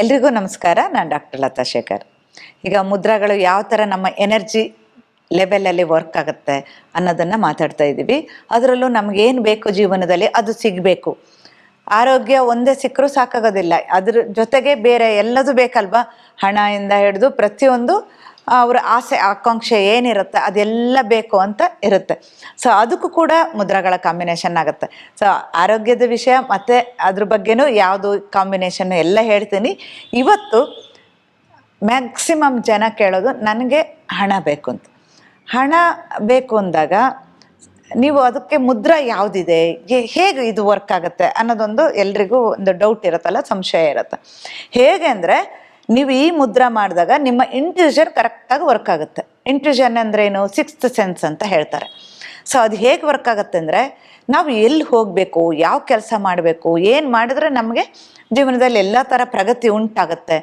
ಎಲ್ರಿಗೂ ನಮಸ್ಕಾರ. ನಾನು ಡಾಕ್ಟರ್ ಲತಾ ಶೇಖರ್. ಈಗ ಮುದ್ರಾಗಳು ಯಾವ ಥರ ನಮ್ಮ ಎನರ್ಜಿ ಲೆವೆಲಲ್ಲಿ ವರ್ಕ್ ಆಗುತ್ತೆ ಅನ್ನೋದನ್ನು ಮಾತಾಡ್ತಾ ಇದ್ದೀವಿ ಅದರಲ್ಲೂ ನಮಗೇನು ಬೇಕು ಜೀವನದಲ್ಲಿ ಅದು ಸಿಗಬೇಕು. ಆರೋಗ್ಯ ಒಂದೇ ಸಿಕ್ಕರೂ ಸಾಕಾಗೋದಿಲ್ಲ. ಅದ್ರ ಜೊತೆಗೆ ಬೇರೆ ಎಲ್ಲದೂ ಬೇಕಲ್ವಾ? ಹಣದಿಂದ ಹಿಡಿದು ಪ್ರತಿಯೊಂದು ಅವರ ಆಸೆ, ಆಕಾಂಕ್ಷೆ ಏನಿರುತ್ತೆ, ಅದೆಲ್ಲ ಬೇಕು ಅಂತ ಇರುತ್ತೆ. ಸೊ ಅದಕ್ಕೂ ಕೂಡ ಮುದ್ರಾಗಳ ಕಾಂಬಿನೇಷನ್ ಆಗುತ್ತೆ. ಸೊ ಆರೋಗ್ಯದ ವಿಷಯ ಮತ್ತು ಅದ್ರ ಬಗ್ಗೆನೂ ಯಾವುದು ಕಾಂಬಿನೇಷನ್ ಎಲ್ಲ ಹೇಳ್ತೀನಿ. ಇವತ್ತು ಮ್ಯಾಕ್ಸಿಮಮ್ ಜನ ಕೇಳೋದು ನನಗೆ ಹಣ ಬೇಕು ಅಂತ. ಹಣ ಬೇಕು ಅಂದಾಗ ನೀವು ಅದಕ್ಕೆ ಮುದ್ರಾ ಯಾವುದಿದೆ? ಹೇಗೆ ಇದು ವರ್ಕ್ ಆಗುತ್ತೆ ಅನ್ನೋದೊಂದು ಎಲ್ರಿಗೂ ಒಂದು ಡೌಟ್ ಇರುತ್ತಲ್ಲ, ಸಂಶಯ ಇರುತ್ತೆ. ಹೇಗೆ ಅಂದರೆ ನೀವು ಈ ಮುದ್ರಾ ಮಾಡಿದಾಗ ನಿಮ್ಮ ಇಂಟ್ಯೂಷನ್ ಕರೆಕ್ಟಾಗಿ ವರ್ಕ್ ಆಗುತ್ತೆ. ಇಂಟ್ಯೂಷನ್ ಅಂದ್ರೆ ಏನು ಸಿಕ್ಸ್ತ್ ಸೆನ್ಸ್ ಅಂತ ಹೇಳ್ತಾರೆ. ಸೊ ಅದು ಹೇಗೆ ವರ್ಕ್ ಆಗುತ್ತೆ ಅಂದರೆ, ನಾವು ಎಲ್ಲಿ ಹೋಗಬೇಕು, ಯಾವ ಕೆಲಸ ಮಾಡಬೇಕು, ಏನು ಮಾಡಿದ್ರೆ ನಮಗೆ ಜೀವನದಲ್ಲಿ ಎಲ್ಲ ಥರ ಪ್ರಗತಿ ಉಂಟಾಗುತ್ತೆ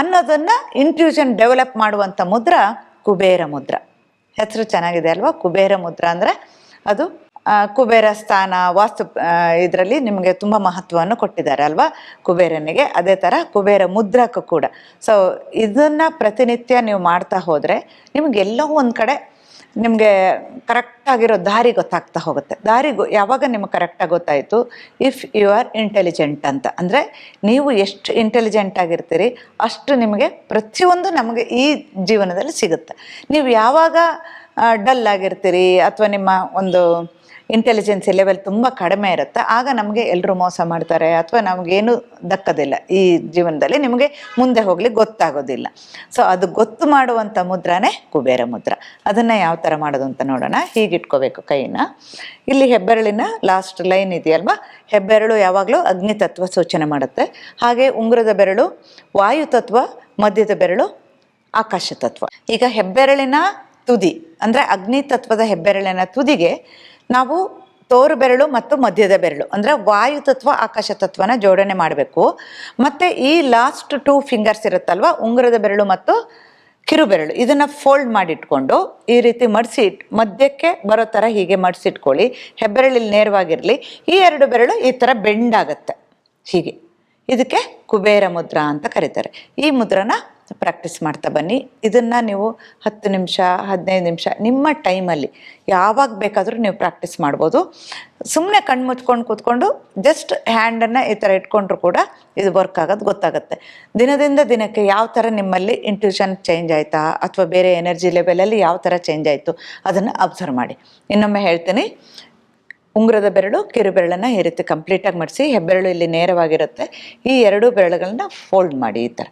ಅನ್ನೋದನ್ನು ಇಂಟ್ಯೂಷನ್ ಡೆವಲಪ್ ಮಾಡುವಂಥ ಮುದ್ರಾ ಕುಬೇರ ಮುದ್ರಾ. ಹೆಸರು ಚೆನ್ನಾಗಿದೆ ಅಲ್ವಾ? ಕುಬೇರ ಮುದ್ರಾ ಅಂದರೆ ಅದು ಕುಬೇರ ಸ್ಥಾನ, ವಾಸ್ತು ಇದರಲ್ಲಿ ನಿಮಗೆ ತುಂಬ ಮಹತ್ವವನ್ನು ಕೊಟ್ಟಿದ್ದಾರೆ ಅಲ್ವಾ? ಕುಬೇರನಿಗೆ. ಅದೇ ಥರ ಕುಬೇರ ಮುದ್ರಕ್ಕೂ ಕೂಡ. ಸೊ ಇದನ್ನು ಪ್ರತಿನಿತ್ಯ ನೀವು ಮಾಡ್ತಾ ಹೋದರೆ ನಿಮಗೆಲ್ಲೋ ಒಂದು ಕಡೆ ನಿಮಗೆ ಕರೆಕ್ಟಾಗಿರೋ ದಾರಿ ಗೊತ್ತಾಗ್ತಾ ಹೋಗುತ್ತೆ. ದಾರಿ ಯಾವಾಗ ನಿಮಗೆ ಕರೆಕ್ಟಾಗಿ ಗೊತ್ತಾಯಿತು? ಇಫ್ ಯು ಆರ್ ಇಂಟೆಲಿಜೆಂಟ್ ಅಂತ. ಅಂದರೆ ನೀವು ಎಷ್ಟು ಇಂಟೆಲಿಜೆಂಟ್ ಆಗಿರ್ತೀರಿ, ಅಷ್ಟು ನಿಮಗೆ ಪ್ರತಿಯೊಂದು ನಮಗೆ ಈ ಜೀವನದಲ್ಲಿ ಸಿಗುತ್ತೆ. ನೀವು ಯಾವಾಗ ಡಲ್ ಆಗಿರ್ತೀರಿ ಅಥವಾ ನಿಮ್ಮ ಒಂದು ಇಂಟೆಲಿಜೆನ್ಸಿ ಲೆವೆಲ್ ತುಂಬ ಕಡಿಮೆ ಇರುತ್ತೆ, ಆಗ ನಮಗೆ ಎಲ್ಲರೂ ಮೋಸ ಮಾಡ್ತಾರೆ ಅಥವಾ ನಮಗೇನು ದಕ್ಕದಿಲ್ಲ ಈ ಜೀವನದಲ್ಲಿ, ನಿಮಗೆ ಮುಂದೆ ಹೋಗ್ಲಿಕ್ಕೆ ಗೊತ್ತಾಗೋದಿಲ್ಲ. ಸೊ ಅದು ಗೊತ್ತು ಮಾಡುವಂಥ ಮುದ್ರಾನೇ ಕುಬೇರ ಮುದ್ರ. ಅದನ್ನು ಯಾವ ಥರ ಮಾಡೋದು ಅಂತ ನೋಡೋಣ. ಹೀಗಿಟ್ಕೋಬೇಕು ಕೈನ. ಇಲ್ಲಿ ಹೆಬ್ಬೆರಳಿನ ಲಾಸ್ಟ್ ಲೈನ್ ಇದೆಯಲ್ವಾ? ಹೆಬ್ಬೆರಳು ಯಾವಾಗಲೂ ಅಗ್ನಿ ತತ್ವ ಸೂಚನೆ ಮಾಡುತ್ತೆ. ಹಾಗೆ ಉಂಗುರದ ಬೆರಳು, ವಾಯು ತತ್ವ ಮಧ್ಯದ ಬೆರಳು, ಆಕಾಶ ತತ್ವ. ಈಗ ಹೆಬ್ಬೆರಳಿನ ತುದಿ, ಅಂದರೆ ಅಗ್ನಿ ತತ್ವದ ಹೆಬ್ಬೆರಳಿನ ತುದಿಗೆ ನಾವು ತೋರು ಬೆರಳು ಮತ್ತು ಮಧ್ಯದ ಬೆರಳು, ಅಂದರೆ ವಾಯು ತತ್ವ, ಆಕಾಶ ತತ್ವನ ಜೋಡಣೆ ಮಾಡಬೇಕು. ಮತ್ತು ಈ ಲಾಸ್ಟ್ ಟೂ ಫಿಂಗರ್ಸ್ ಇರುತ್ತಲ್ವ, ಉಂಗುರದ ಬೆರಳು ಮತ್ತು ಕಿರುಬೆರಳು ಇದನ್ನು ಫೋಲ್ಡ್ ಮಾಡಿಟ್ಕೊಂಡು ಈ ರೀತಿ ಮಡಿಸಿ ಮಧ್ಯಕ್ಕೆ ಬರೋ ಥರ ಹೀಗೆ ಮಡಿಸಿಟ್ಕೊಳ್ಳಿ, ಹೆಬ್ಬೆರಳಿಲ್ಲಿ ನೇರವಾಗಿರಲಿ, ಈ ಎರಡು ಬೆರಳು ಈ ಥರ ಬೆಂಡ್ ಆಗುತ್ತೆ, ಹೀಗೆ. ಇದಕ್ಕೆ ಕುಬೇರ ಮುದ್ರಾ ಅಂತ ಕರೀತಾರೆ. ಈ ಮುದ್ರನ ಪ್ರಾಕ್ಟೀಸ್ ಮಾಡ್ತಾ ಬನ್ನಿ. ಇದನ್ನು ನೀವು ಹತ್ತು ನಿಮಿಷ, ಹದಿನೈದು ನಿಮಿಷ, ನಿಮ್ಮ ಟೈಮಲ್ಲಿ ಯಾವಾಗ ಬೇಕಾದರೂ ನೀವು ಪ್ರಾಕ್ಟೀಸ್ ಮಾಡ್ಬೋದು. ಸುಮ್ಮನೆ ಕಣ್ಣು ಮುಚ್ಕೊಂಡು ಕೂತ್ಕೊಂಡು ಜಸ್ಟ್ ಹ್ಯಾಂಡನ್ನು ಈ ಥರ ಇಟ್ಕೊಂಡ್ರು ಕೂಡ ಇದು ವರ್ಕ್ ಆಗೋದು ಗೊತ್ತಾಗುತ್ತೆ. ದಿನದಿಂದ ದಿನಕ್ಕೆ ಯಾವ ಥರ ನಿಮ್ಮಲ್ಲಿ ಇಂಟ್ಯೂಷನ್ ಚೇಂಜ್ ಆಯಿತಾ ಅಥವಾ ಬೇರೆ ಎನರ್ಜಿ ಲೆವೆಲಲ್ಲಿ ಯಾವ ಥರ ಚೇಂಜ್ ಆಯಿತು ಅದನ್ನು ಅಬ್ಸರ್ವ್ ಮಾಡಿ. ಇನ್ನೊಮ್ಮೆ ಹೇಳ್ತೀನಿ. ಉಂಗುರದ ಬೆರಳು, ಕಿರು ಬೆರಳನ್ನು ಈ ರೀತಿ ಕಂಪ್ಲೀಟಾಗಿ ಮಡಿಸಿ ಹೆಬ್ಬೆರಳು ಇಲ್ಲಿ ನೇರವಾಗಿರುತ್ತೆ. ಈ ಎರಡು ಬೆರಳುಗಳನ್ನ ಫೋಲ್ಡ್ ಮಾಡಿ ಈ ಥರ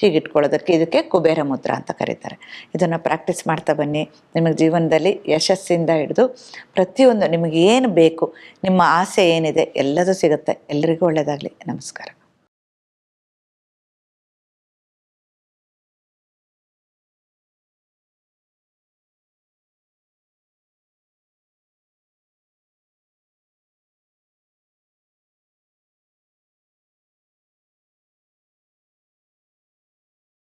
ಹೀಗೆ ಇಟ್ಕೊಳ್ಳೋದಕ್ಕೆ ಇದಕ್ಕೆ ಕುಬೇರ ಮುದ್ರ ಅಂತ ಕರೀತಾರೆ. ಇದನ್ನು ಪ್ರಾಕ್ಟೀಸ್ ಮಾಡ್ತಾ ಬನ್ನಿ. ನಿಮಗೆ ಜೀವನದಲ್ಲಿ ಯಶಸ್ಸಿಂದ ಹಿಡಿದು ಪ್ರತಿಯೊಂದು ನಿಮಗೆ ಏನು ಬೇಕು, ನಿಮ್ಮ ಆಸೆ ಏನಿದೆ ಎಲ್ಲದೂ ಸಿಗುತ್ತೆ. ಎಲ್ರಿಗೂ ಒಳ್ಳೆಯದಾಗಲಿ ನಮಸ್ಕಾರ.